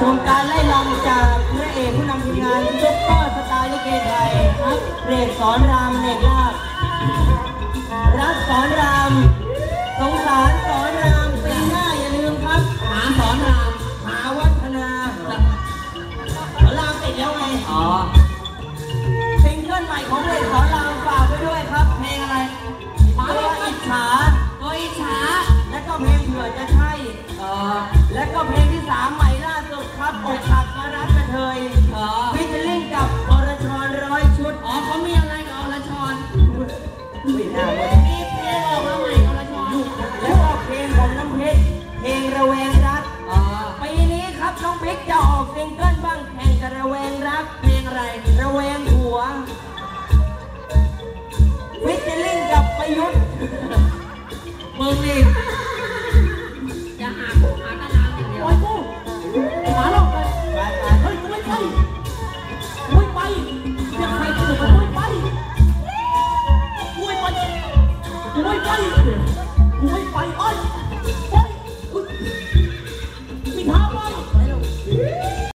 ชมการไล่ลำจากพระเอกผู้นำทีมงานซุปเปอร์สตาร์ลิเกไทยครับเรกสอนรามเนกลาบรักสอนราม สงสารสอนรามปีหน้าอย่าลืมครับ หาสอนราม หาวัฒนาสอนรามติดแล้วไงอ๋อซิงเกิลใหม่ของเรกสอนรามฝากไว้ด้วยครับเพลงอะไรตัวอิจฉาตัวอิจฉาและก็เพลงเผื่อจะใช่เออ และก็เพลงที่สามใหม่ล่าสุดครับอกหักมารักกระเทยเออฟิชเชอร์ลิงกับอรชรร้อยชุด อ๋อเขามีอะไรกับอรชรไม่น่าเลยมีเพลงออกมาใหม่อรชรแล้วก็เพลงของน้ำเพชรเพลงระแวงรักอ๋อปีนี้ครับน้องเพชรจะออกซิงเกิลบ้างแข่งกับระแวงรัก เพลงอะไร ระแวงหัวฟิชเชอร์ลิงกับประยุทธ์มึงนี่ กูไม่ไปกูไม่ไปเอ้ยไปอุ๊